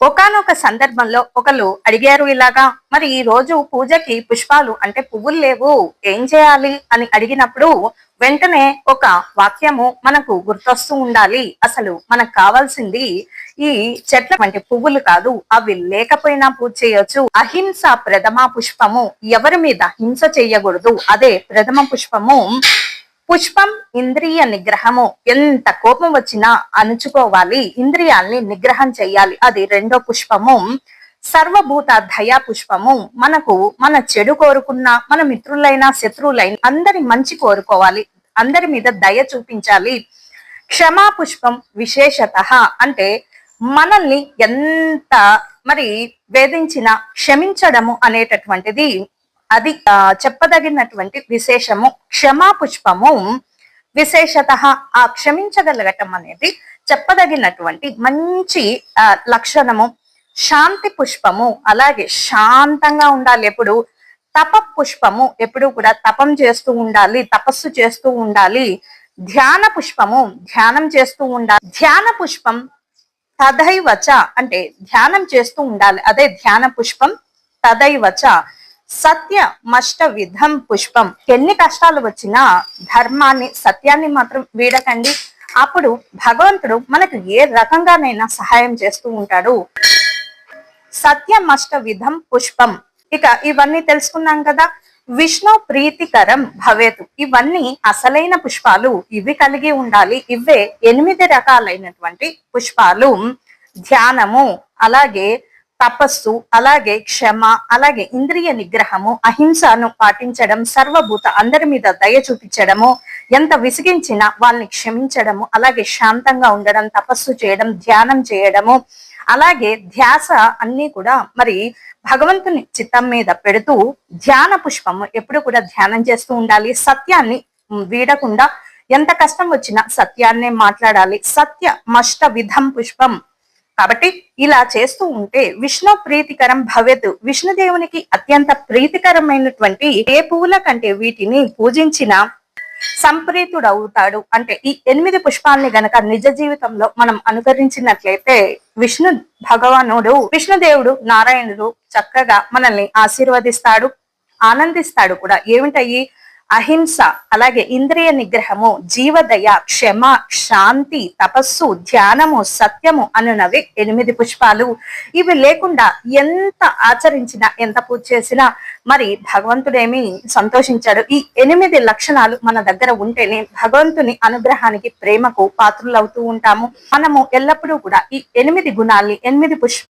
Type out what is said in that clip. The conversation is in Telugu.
ఒకానొక సందర్భంలో ఒకరు అడిగారు ఇలాగా మరి ఈ రోజు పూజకి పుష్పాలు అంటే పువ్వులు లేవు ఏం చేయాలి? అని అడిగినప్పుడు వెంటనే ఒక వాక్యము మనకు గుర్తొస్తూ ఉండాలి. అసలు మనకు కావాల్సింది ఈ చెట్ల వంటి పువ్వులు కాదు అవి లేకపోయినా పూజ చేయొచ్చు. అహింస ప్రథమ పుష్పము? ఎవరి మీద హింస చేయకూడదు. అదే ప్రథమ పుష్పము. పుష్పం ఇంద్రియ నిగ్రహము. ఎంత కోపం వచ్చినా అణుచుకోవాలి. ఇంద్రియాల్ని నిగ్రహం చెయ్యాలి అది రెండో పుష్పము. సర్వభూత దయా పుష్పము. మనకు మన చెడు కోరుకున్న మన మిత్రులైనా శత్రువులైనా అందరి మంచి కోరుకోవాలి. అందరి మీద దయ చూపించాలి. క్షమా పుష్పం విశేషత అంటే మనల్ని ఎంత మరి వేధించిన క్షమించడము అనేటటువంటిది అది ఆ, చెప్పదగినటువంటి విశేషము క్షమా పుష్పము విశేషత ఆ క్షమించగలగటం అనేది చెప్పదగినటువంటి మంచి ఆ, లక్షణము. శాంతి పుష్పము అలాగే శాంతంగా ఉండాలి ఎప్పుడు. తప పుష్పము ఎప్పుడు కూడా తపం చేస్తూ ఉండాలి తపస్సు చేస్తూ ఉండాలి. ధ్యాన పుష్పము ధ్యానం చేస్తూ ఉండాలి. ధ్యాన పుష్పం తదైవచ అంటే ధ్యానం చేస్తూ ఉండాలి. అదే ధ్యాన పుష్పం తదైవచ. సత్య మష్ట విధం పుష్పం. ఎన్ని కష్టాలు వచ్చినా ధర్మాన్ని సత్యాన్ని మాత్రం వీడకండి. అప్పుడు భగవంతుడు మనకు ఏ రకంగానైనా సహాయం చేస్తూ ఉంటాడు. సత్యమష్ట విధం పుష్పం. ఇక ఇవన్నీ తెలుసుకున్నాం కదా. విష్ణు ప్రీతికరం భవేతు. ఇవన్నీ అసలైన పుష్పాలు. ఇవి కలిగి ఉండాలి. ఇవే ఎనిమిది రకాలైనటువంటి పుష్పాలు. ధ్యానము. అలాగే తపస్సు అలాగే క్షమ అలాగే ఇంద్రియ నిగ్రహము అహింసను పాటించడం సర్వభూత అందరి మీద దయ చూపించడము ఎంత విసిగించినా వాళ్ళని క్షమించడము అలాగే శాంతంగా ఉండడం తపస్సు చేయడం ధ్యానం చేయడము అలాగే ధ్యాస అన్ని కూడా మరి భగవంతుని చిత్తం మీద పెడుతూ ధ్యాన పుష్పము ఎప్పుడు కూడా ధ్యానం చేస్తూ ఉండాలి. సత్యాన్ని వీడకుండా ఎంత కష్టం వచ్చినా సత్యాన్నే మాట్లాడాలి. సత్య మష్ట విధం పుష్పం. కాబట్టి ఇలా చేస్తూ ఉంటే విష్ణు ప్రీతికరం భవేత్. విష్ణుదేవునికి అత్యంత ప్రీతికరమైనటువంటి ఏ పువ్వుల కంటే వీటిని పూజించిన సంప్రీతుడవుతాడు. అంటే ఈ ఎనిమిది పుష్పాలని గనక నిజ జీవితంలో మనం అనుకరించినట్లయితే విష్ణు భగవానుడు విష్ణుదేవుడు నారాయణుడు చక్కగా మనల్ని ఆశీర్వదిస్తాడు ఆనందిస్తాడు కూడా. ఏమిటయ్యి? అహింస అలాగే ఇంద్రియ నిగ్రహము జీవదయ క్షమ శాంతి తపస్సు ధ్యానము సత్యము అనునవి ఎనిమిది పుష్పాలు. ఇవి లేకుండా ఎంత ఆచరించినా ఎంత పూజ చేసినా మరి భగవంతుడేమి సంతోషించాడు. ఈ ఎనిమిది లక్షణాలు మన దగ్గర ఉంటేనే భగవంతుని అనుగ్రహానికి ప్రేమకు పాత్రులవుతూ ఉంటాము. మనము ఎల్లప్పుడూ కూడా ఈ ఎనిమిది గుణాల్ని ఎనిమిది పుష్ప